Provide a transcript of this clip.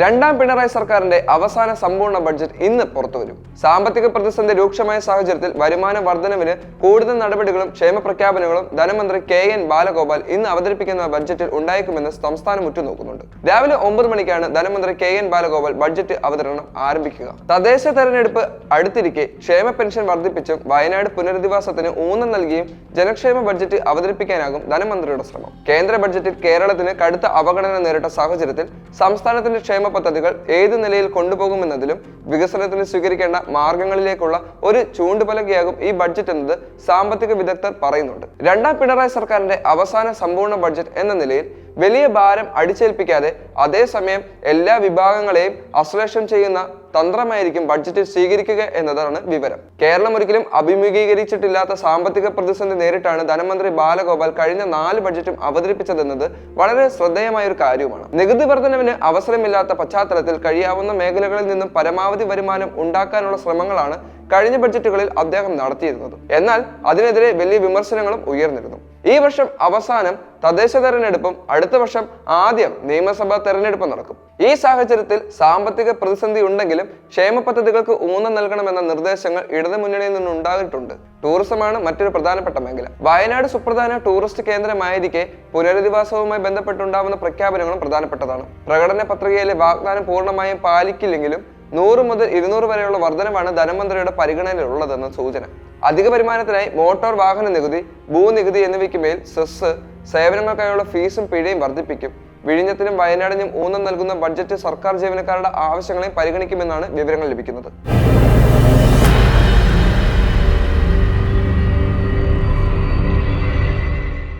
രണ്ടാം പിണറായി സർക്കാരിന്റെ അവസാന സമ്പൂർണ ബഡ്ജറ്റ് ഇന്ന് പുറത്തുവരും. സാമ്പത്തിക പ്രതിസന്ധി രൂക്ഷമായ സാഹചര്യത്തിൽ വരുമാന വർധനവിന് കൂടുതൽ നടപടികളും ക്ഷേമ പ്രഖ്യാപനങ്ങളും ധനമന്ത്രി കെ എൻ ബാലഗോപാൽ ഇന്ന് അവതരിപ്പിക്കുന്ന ബഡ്ജറ്റിൽ ഉണ്ടായേക്കുമെന്ന് സംസ്ഥാനം ഉറ്റുനോക്കുന്നുണ്ട് രാവിലെ ഒമ്പത് മണിക്കാണ് ധനമന്ത്രി കെ എൻ ബാലഗോപാൽ ബഡ്ജറ്റ് അവതരണം ആരംഭിക്കുക. തദ്ദേശ തെരഞ്ഞെടുപ്പ് അടുത്തിരിക്കെ ക്ഷേമ പെൻഷൻ വർദ്ധിപ്പിച്ചും വയനാട് പുനരധിവാസത്തിന് ഊന്നൽ നൽകിയും ജനക്ഷേമ ബഡ്ജറ്റ് അവതരിപ്പിക്കാനാകും ധനമന്ത്രിയുടെ ശ്രമം. കേന്ദ്ര ബഡ്ജറ്റിൽ കേരളത്തിന് കടുത്ത അവഗണന നേരിട്ട സാഹചര്യത്തിൽ സംസ്ഥാനത്തിന്റെ ക്ഷേമ പദ്ധതികൾ ഏത് നിലയിൽ കൊണ്ടുപോകുമെന്നതിലും വികസനത്തിന് സ്വീകരിക്കേണ്ട മാർഗങ്ങളിലേക്കുള്ള ഒരു ചൂണ്ടുപലകയാകും ഈ ബഡ്ജറ്റ് എന്നത് സാമ്പത്തിക വിദഗ്ധർ പറയുന്നുണ്ട്. രണ്ടാം പിണറായി സർക്കാരിന്റെ അവസാന സമ്പൂർണ ബഡ്ജറ്റ് എന്ന നിലയിൽ വലിയ ഭാരം അടിച്ചേൽപ്പിക്കാതെ അതേസമയം എല്ലാ വിഭാഗങ്ങളെയും അശ്ലേഷം ചെയ്യുന്ന തന്ത്രമായിരിക്കും ബഡ്ജറ്റ് സ്വീകരിക്കുക എന്നതാണ് വിവരം. കേരളം ഒരിക്കലും അഭിമുഖീകരിച്ചിട്ടില്ലാത്ത സാമ്പത്തിക പ്രതിസന്ധി നേരിട്ടാണ് ധനമന്ത്രി ബാലഗോപാൽ കഴിഞ്ഞ നാല് ബഡ്ജറ്റും അവതരിപ്പിച്ചതെന്നത് വളരെ ശ്രദ്ധേയമായ ഒരു കാര്യവുമാണ്. നികുതി വർധനവിന് അവസരമില്ലാത്ത പശ്ചാത്തലത്തിൽ കഴിയാവുന്ന മേഖലകളിൽ നിന്നും പരമാവധി വരുമാനം ഉണ്ടാക്കാനുള്ള ശ്രമങ്ങളാണ് കഴിഞ്ഞ ബഡ്ജറ്റുകളിൽ അദ്ദേഹം നടത്തിയിരുന്നത്. എന്നാൽ അതിനെതിരെ വലിയ വിമർശനങ്ങളും ഉയർന്നിരുന്നു. ഈ വർഷം അവസാനം തദ്ദേശ തെരഞ്ഞെടുപ്പും അടുത്ത വർഷം ആദ്യം നിയമസഭാ തെരഞ്ഞെടുപ്പും നടക്കും. ഈ സാഹചര്യത്തിൽ സാമ്പത്തിക പ്രതിസന്ധി ഉണ്ടെങ്കിലും ക്ഷേമ പദ്ധതികൾക്ക് ഊന്നൽ നൽകണമെന്ന നിർദ്ദേശങ്ങൾ ഇടതുമുന്നണിയിൽ നിന്നുണ്ടായിട്ടുണ്ട്. ടൂറിസമാണ് മറ്റൊരു പ്രധാനപ്പെട്ട മേഖല. വയനാട് സുപ്രധാന ടൂറിസ്റ്റ് കേന്ദ്രമായിരിക്കെ പുനരധിവാസവുമായി ബന്ധപ്പെട്ടുണ്ടാവുന്ന പ്രഖ്യാപനങ്ങളും പ്രധാനപ്പെട്ടതാണ്. പ്രകടന പത്രികയിലെ വാഗ്ദാനം പൂർണമായും പാലിക്കില്ലെങ്കിലും നൂറ് മുതൽ ഇരുന്നൂറ് വരെയുള്ള വർധനവാണ് ധനമന്ത്രിയുടെ പരിഗണനയിലുള്ളതെന്ന സൂചന. അധിക വരുമാനത്തിനായി മോട്ടോർ വാഹന നികുതി ഭൂനികുതി എന്നിവയ്ക്ക് മേൽ സെസ് സേവനങ്ങൾക്കായുള്ള ഫീസും പിഴയും വർദ്ധിപ്പിക്കും. വിഴിഞ്ഞത്തിനും വയനാടിനും ഊന്നൽ നൽകുന്ന ബഡ്ജറ്റ് സർക്കാർ ജീവനക്കാരുടെ ആവശ്യങ്ങളെ പരിഗണിക്കുമെന്നാണ് വിവരങ്ങൾ ലഭിക്കുന്നത്.